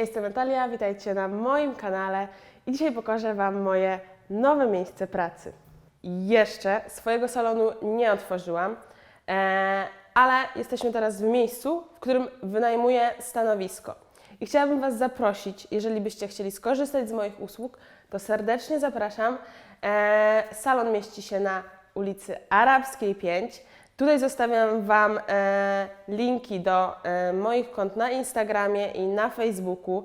Ja jestem Natalia, witajcie na moim kanale i dzisiaj pokażę Wam moje nowe miejsce pracy. Jeszcze swojego salonu nie otworzyłam, e, ale jesteśmy teraz w miejscu, w którym wynajmuję stanowisko. I chciałabym Was zaprosić, jeżeli byście chcieli skorzystać z moich usług, to serdecznie zapraszam. E, salon mieści się na ulicy Arabskiej 5. Tutaj zostawiam Wam e, linki do e, moich kont na Instagramie i na Facebooku.